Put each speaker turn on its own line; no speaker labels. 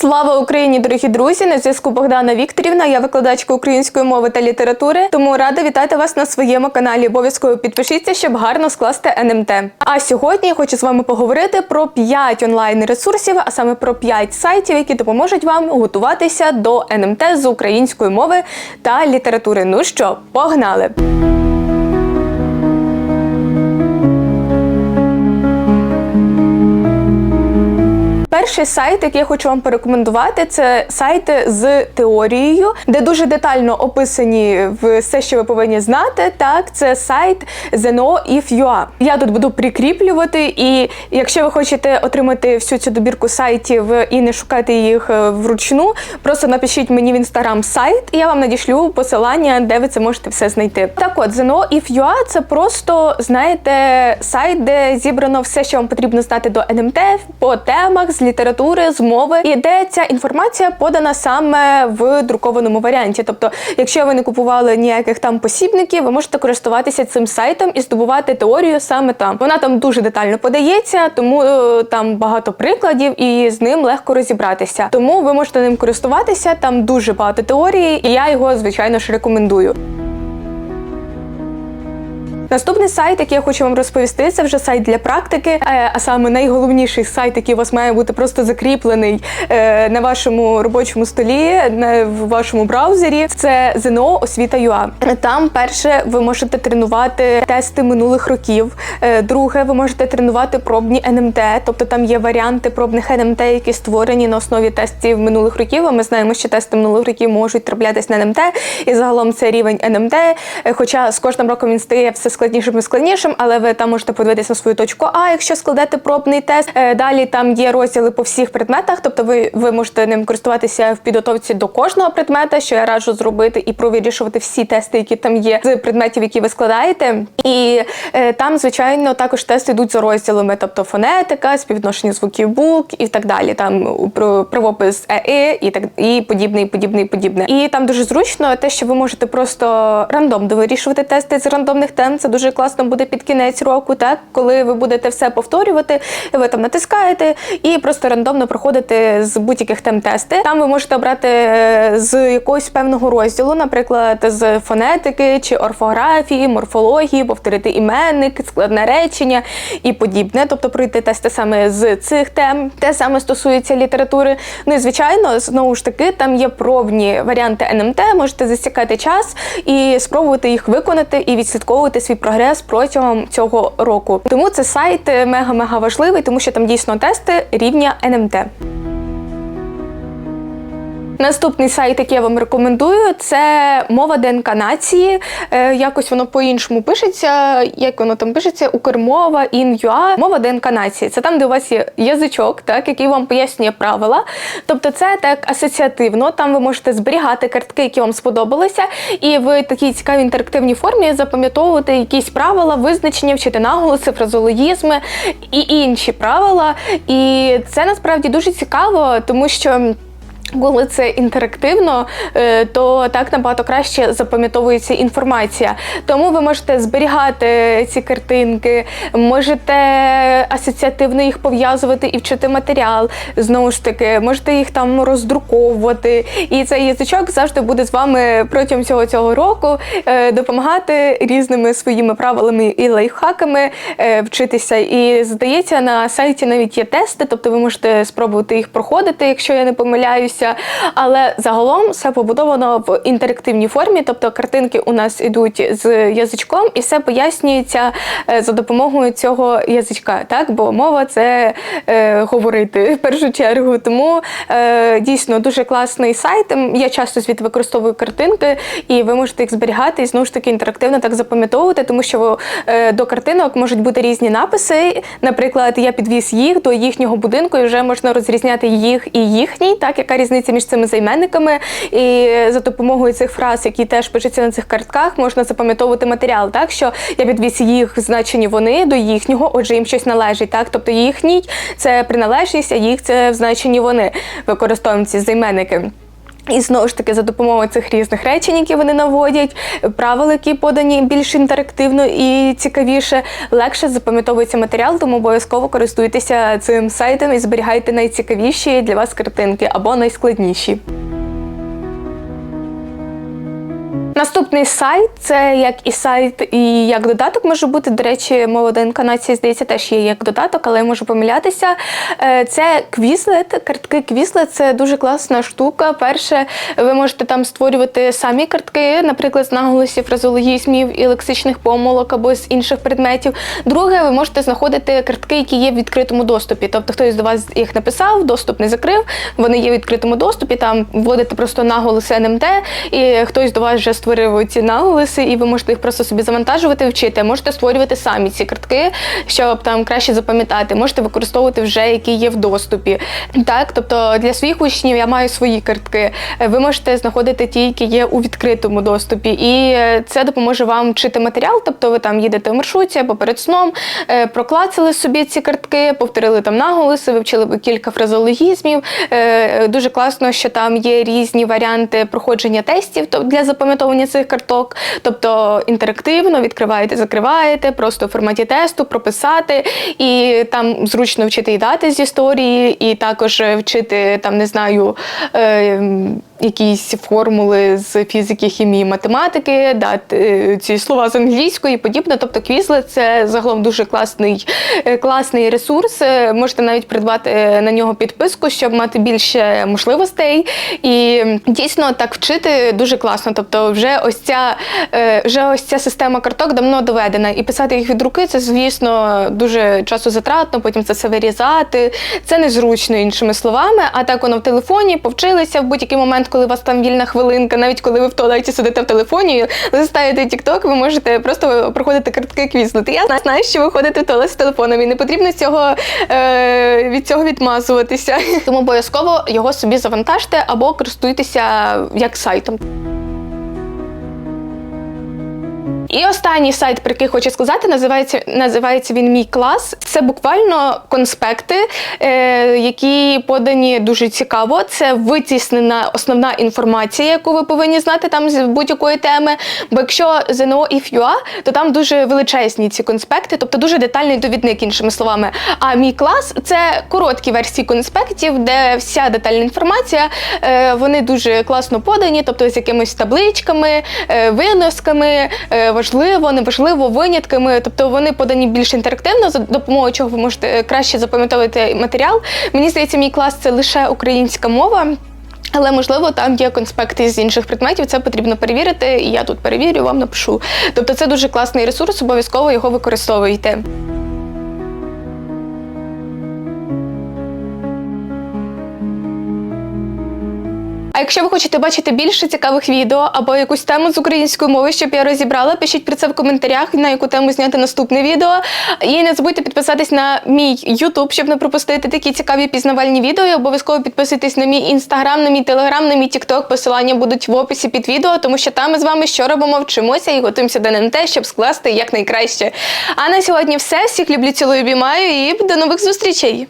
Слава Україні, дорогі друзі! На зв'язку Богдана Вікторівна. Я викладачка української мови та літератури. Тому рада вітати вас на своєму каналі. Обов'язково підпишіться, щоб гарно скласти НМТ. А сьогодні я хочу з вами поговорити про 5 онлайн ресурсів, а саме про 5 сайтів, які допоможуть вам готуватися до НМТ з української мови та літератури. Ну що, погнали! Перший сайт, який я хочу вам порекомендувати, це сайти з теорією, де дуже детально описані все, що ви повинні знати. Так, це сайт ZNO.if.ua. Я тут буду прикріплювати, і якщо ви хочете отримати всю цю добірку сайтів і не шукати їх е, вручну, просто напишіть мені в інстаграм сайт, і я вам надішлю посилання, де ви це можете все знайти. Так от, ZNO.if.ua – це просто, знаєте, сайт, де зібрано все, що вам потрібно знати до НМТ по темах літератури, з мови, і де ця інформація подана саме в друкованому варіанті. Тобто, якщо ви не купували ніяких там посібників, ви можете користуватися цим сайтом і здобувати теорію саме там. Вона там дуже детально подається, тому е, там багато прикладів, і з ним легко розібратися. Тому ви можете ним користуватися. Там дуже багато теорії, і я його звичайно ж рекомендую. Наступний сайт, який я хочу вам розповісти, це вже сайт для практики, е, а саме найголовніший сайт, який у вас має бути просто закріплений е, на вашому робочому столі, в вашому браузері. Це ЗНО освіта.ua. Там перше ви можете тренувати тести минулих років. Е, друге, ви можете тренувати пробні НМТ, тобто там є варіанти пробних НМТ, які створені на основі тестів минулих років. А ми знаємо, що тести минулих років можуть траплятись на НМТ, і загалом це рівень НМТ. Хоча з кожним роком він стає все складнішим і складнішим, але ви там можете подивитися на свою точку А, якщо складете пробний тест. Е, далі там є розділи по всіх предметах, тобто ви ви можете ним користуватися в підготовці до кожного предмета, що я раджу зробити, і провірішувати всі тести, які там є з предметів, які ви складаєте. І е, там, звичайно, також тести йдуть за розділами, тобто фонетика, співвідношення звуків букв і так далі. Там правопис ЕИ і так і подібне, і подібне, і подібне. І там дуже зручно те, що ви можете просто рандомно вирішувати тести з рандомних тем. Це дуже класно буде під кінець року, так коли ви будете все повторювати, ви там натискаєте і просто рандомно проходите з будь-яких тем тести. Там ви можете обрати е, з якогось певного розділу, наприклад, з фонетики чи орфографії, морфології, повторити іменник, складне речення і подібне. Тобто пройти тести саме з цих тем, те саме стосується літератури. Ну і звичайно, знову ж таки, там є пробні варіанти НМТ, можете засікати час і спробувати їх виконати і відслідковувати свій прогрес протягом цього року. Тому це сайт мега-мега важливий, тому що там дійсно тести рівня НМТ. Наступний сайт, який я вам рекомендую, це мова ДНК нації. Е, якось воно по-іншому пишеться. Як воно там пишеться? Укрмова, ін'юа, мова ДНК нації. Це там, де у вас є язичок, так який вам пояснює правила. Тобто, це так асоціативно. Там ви можете зберігати картки, які вам сподобалися, і в такій цікавій інтерактивній формі запам'ятовувати якісь правила, визначення, вчити наголоси, фразологізми і інші правила. І це насправді дуже цікаво, тому що. Коли це інтерактивно, е, то так набагато краще запам'ятовується інформація. Тому ви можете зберігати ці картинки, можете асоціативно їх пов'язувати і вчити матеріал. Знову ж таки, можете їх там роздруковувати. І цей язичок завжди буде з вами протягом цього цього року е, допомагати різними своїми правилами і лайфхаками е, вчитися. І здається, на сайті навіть є тести, тобто ви можете спробувати їх проходити, якщо я не помиляюсь подивитися. Але загалом все побудовано в інтерактивній формі, тобто картинки у нас йдуть з язичком, і все пояснюється е, за допомогою цього язичка. Так, бо мова це е, говорити в першу чергу. Тому е, дійсно дуже класний сайт. Я часто звідти використовую картинки, і ви можете їх зберігати і знову ж таки інтерактивно так запам'ятовувати, тому що е, до картинок можуть бути різні написи. Наприклад, я підвіз їх до їхнього будинку, і вже можна розрізняти їх і їхній, так яка різниця різниця між цими займенниками, і за допомогою цих фраз, які теж пишуться на цих картках, можна запам'ятовувати матеріал, так що я відвіз їх значені вони до їхнього, отже, їм щось належить. Так, тобто їхній це приналежність, а їх це в значенні вони використовуємо ці займенники. І знову ж таки, за допомогою цих різних речень, які вони наводять, правил, які подані більш інтерактивно і цікавіше, легше запам'ятовується матеріал, тому обов'язково користуйтеся цим сайтом і зберігайте найцікавіші для вас картинки або найскладніші. Наступний сайт це як і сайт, і як додаток може бути. До речі, мова ДНК нації, здається, теж є як додаток, але я можу помилятися. Е, Це Quizlet, картки Quizlet – це дуже класна штука. Перше, ви можете там створювати самі картки, наприклад, з наголосів, фразологізмів і лексичних помилок або з інших предметів. Друге, ви можете знаходити картки, які є в відкритому доступі. Тобто хтось до вас їх написав, доступ не закрив, вони є в відкритому доступі, там вводите просто наголоси НМТ, і хтось до вас вже створив ці наголоси, і ви можете їх просто собі завантажувати, вчити. Можете створювати самі ці картки, щоб там краще запам'ятати. Можете використовувати вже які є в доступі. Так, тобто для своїх учнів я маю свої картки. Ви можете знаходити ті, які є у відкритому доступі, і е, це допоможе вам вчити матеріал. Тобто ви там їдете в маршруті або перед сном, е, проклацали собі ці картки, повторили там наголоси, вивчили кілька фразологізмів. Е, Дуже класно, що там є різні варіанти проходження тестів для запам'ятовування цих карток. Тобто інтерактивно відкриваєте, закриваєте, просто в форматі тесту прописати, і там зручно вчити і дати з історії, і також е, вчити там, не знаю. Е, Якісь формули з фізики, хімії, математики, дати е, ці слова з англійської і подібне. Тобто Quizlet – це загалом дуже класний, е, класний ресурс. Е, Можете навіть придбати на нього підписку, щоб мати більше можливостей. І дійсно так вчити дуже класно. Тобто, вже ось ця вже ось ця система карток давно доведена. І писати їх від руки це, звісно, дуже часозатратно, потім це все вирізати. Це незручно іншими словами. А так воно в телефоні повчилися в будь-який момент, коли у вас там вільна хвилинка, навіть коли ви в туалеті сидите в телефоні, заставите TikTok, ви можете просто проходити картки квізнути. Я знаю, що ви ходите в туалет з телефоном, і не потрібно цього, е, від цього відмазуватися. Тому обов'язково його собі завантажте або користуйтеся як сайтом. І останній сайт, про який хочу сказати, називається називається він Мій клас. Це буквально конспекти, е, які подані дуже цікаво. Це витіснена основна інформація, яку ви повинні знати там з будь-якої теми. Бо якщо ЗНО і ФЮА, то там дуже величезні ці конспекти, тобто дуже детальний довідник, іншими словами. А мій клас це короткі версії конспектів, де вся детальна інформація, е, вони дуже класно подані, тобто з якимись табличками, е, виносками, е, важливо, неважливо, винятками. Тобто вони подані більш інтерактивно, за допомогою чого ви можете краще запам'ятовувати матеріал. Мені здається, мій клас це лише українська мова. Але можливо там є конспекти з інших предметів, це потрібно перевірити, і я тут перевірю, вам напишу. Тобто це дуже класний ресурс, обов'язково його використовуйте. Якщо ви хочете бачити більше цікавих відео або якусь тему з української мови, щоб я розібрала, пишіть про це в коментарях, на яку тему зняти наступне відео. І не забудьте підписатись на мій YouTube, щоб не пропустити такі цікаві пізнавальні відео. І обов'язково підписуйтесь на мій інстаграм, на мій телеграм, на мій тікток. Посилання будуть в описі під відео, тому що там ми з вами що робимо, вчимося і готуємося до НМТ, щоб скласти якнайкраще. А на сьогодні все. Всіх люблю, цілую, обіймаю і до нових зустрічей!